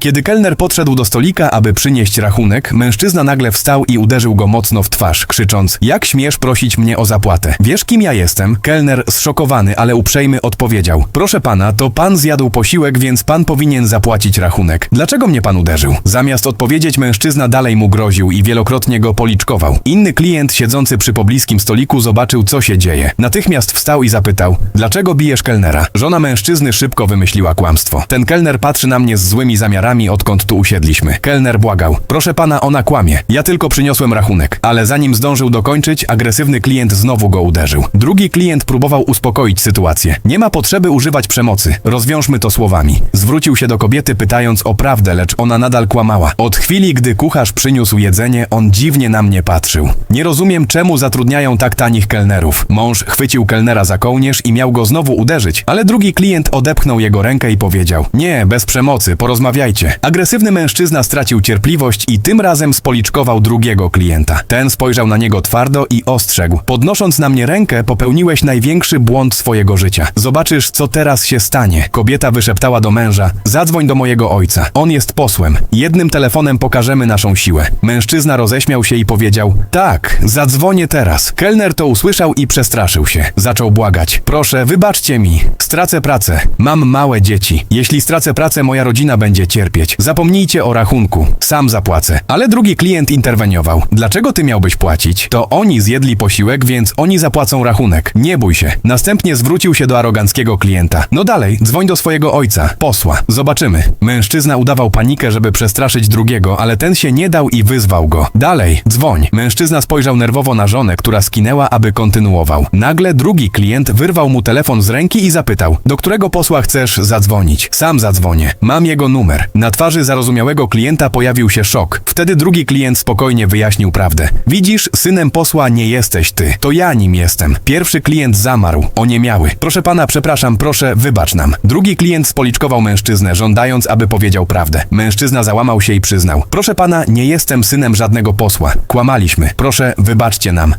Kiedy kelner podszedł do stolika, aby przynieść rachunek, mężczyzna nagle wstał i uderzył go mocno w twarz, krzycząc: Jak śmiesz prosić mnie o zapłatę? Wiesz, kim ja jestem? Kelner, zszokowany, ale uprzejmy, odpowiedział: Proszę pana, to pan zjadł posiłek, więc pan powinien zapłacić rachunek. Dlaczego mnie pan uderzył? Zamiast odpowiedzieć, mężczyzna dalej mu groził i wielokrotnie go policzkował. Inny klient siedzący przy pobliskim stoliku zobaczył, co się dzieje. Natychmiast wstał i zapytał: Dlaczego bijesz kelnera? Żona mężczyzny szybko wymyśliła kłamstwo. Ten kelner patrzy na mnie z złymi zamiarami, odkąd tu usiedliśmy. Kelner błagał: Proszę pana, ona kłamie. Ja tylko przyniosłem rachunek. Ale zanim zdążył dokończyć, agresywny klient znowu go uderzył. Drugi klient próbował uspokoić sytuację. Nie ma potrzeby używać przemocy. Rozwiążmy to słowami. Zwrócił się do kobiety, pytając o prawdę, lecz ona nadal kłamała. Od chwili, gdy kucharz przyniósł jedzenie, on dziwnie na mnie patrzył. Nie rozumiem, czemu zatrudniają tak tanich kelnerów. Mąż chwycił kelnera za kołnierz i miał go znowu uderzyć, ale drugi klient odepchnął jego rękę i powiedział: Nie, bez przemocy, porozmawiajcie. Agresywny mężczyzna stracił cierpliwość i tym razem spoliczkował drugiego klienta. Ten spojrzał na niego twardo i ostrzegł: Podnosząc na mnie rękę, popełniłeś największy błąd swojego życia. Zobaczysz, co teraz się stanie. Kobieta wyszeptała do męża: Zadzwoń do mojego ojca. On jest posłem. Jednym telefonem pokażemy naszą siłę. Mężczyzna roześmiał się i powiedział: Tak, zadzwonię teraz. Kelner to usłyszał i przestraszył się. Zaczął błagać: Proszę, wybaczcie mi. Stracę pracę. Mam małe dzieci. Jeśli stracę pracę, moja rodzina będzie cierpieć. Zapomnijcie o rachunku. Sam zapłacę. Ale drugi klient interweniował. Dlaczego ty miałbyś płacić? To oni zjedli posiłek, więc oni zapłacą rachunek. Nie bój się. Następnie zwrócił się do aroganckiego klienta. No dalej, dzwoń do swojego ojca, posła. Zobaczymy. Mężczyzna udawał panikę, żeby przestraszyć drugiego, ale ten się nie dał i wyzwał go. Dalej, dzwoń. Mężczyzna spojrzał nerwowo na żonę, która skinęła, aby kontynuował. Nagle drugi klient wyrwał mu telefon z ręki i zapytał: Do którego posła chcesz zadzwonić? Sam zadzwonię. Mam jego numer. Na twarzy zarozumiałego klienta pojawił się szok. Wtedy drugi klient spokojnie wyjaśnił prawdę. Widzisz, synem posła nie jesteś ty. To ja nim jestem. Pierwszy klient zamarł, oniemiały. Proszę pana, przepraszam, proszę, wybacz nam. Drugi klient spoliczkował mężczyznę, żądając, aby powiedział prawdę. Mężczyzna załamał się i przyznał: Proszę pana, nie jestem synem żadnego posła. Kłamaliśmy. Proszę, wybaczcie nam.